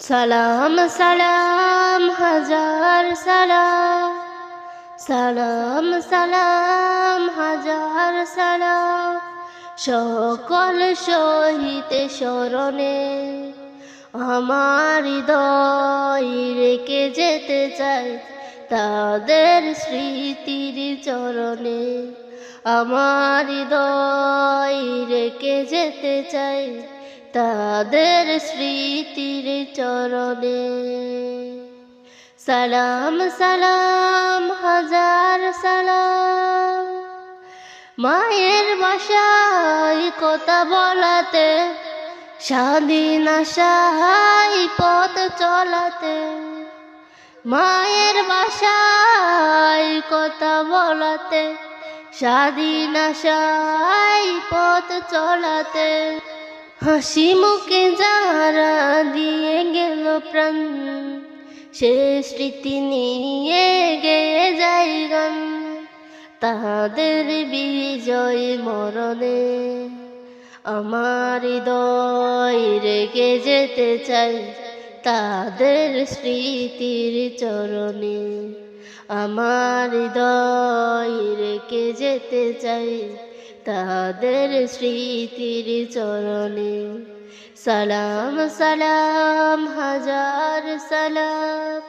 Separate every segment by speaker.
Speaker 1: সালাম সালাম, হাজার সালাম। সালাম সালাম, হাজার সালাম। সকল শহীদ স্মরণে আমার হৃদয় রেখে যেতে চাই তাদের স্মৃতির চরণে। আমার হৃদয় রেখে যেতে চাই তাদের স্মৃতির চরণে। সালাম সালাম, হাজার সালাম। মায়ের বাসায় কথা বলাতে, স্বাধীন আশায় পথ চলাতে। মায়ের বাসায় কথা বলাতে, স্বাধীন আশায় পথ চলাতে। হাসি মুখে যারা দিয়ে গেল প্রাণ, সে স্মৃতি নিয়ে গেয়ে যাই গান। তাদের বিজয় মরণে আমার হৃদয় রেগে যেতে চাই তাদের স্মৃতির চরণে আমার হৃদয় রেখে যেতে চাই তাদের স্মৃতির চরণে। সালাম সালাম, হাজার সালাম।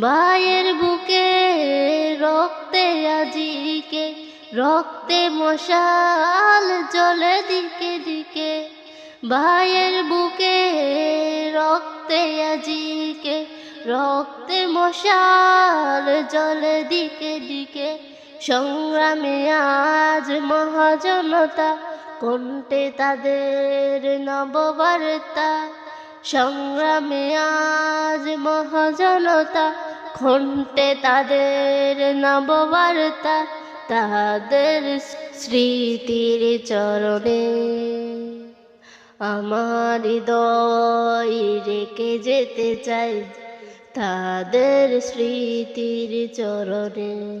Speaker 1: ভাইয়ের বুকে রক্তে আজিকে, রক্তে মশাল জলে দিকে দিকে। ভাইয়ের বুকে রক্তে আজিকে, রক্তে মশাল জলে দিকে দিকে। সংগ্রামে আজ মহাজনতা কণ্ঠে তাদের নববার্তা। সংগ্রামে আজ মহাজনতা কণ্ঠে তাদের নববার্তা। তাদের স্মৃতির চরণে আমার হৃদয় রেখে যেতে চাই। তাদের স্মৃতির চরণে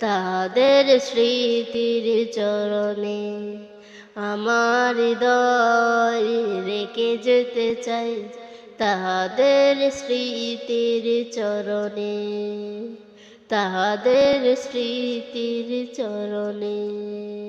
Speaker 1: তাদের স্মৃতির চরণে আমার দয় রেখে যেতে চাই। তাদের স্মৃতির চরণে তাদের স্মৃতির চরণে।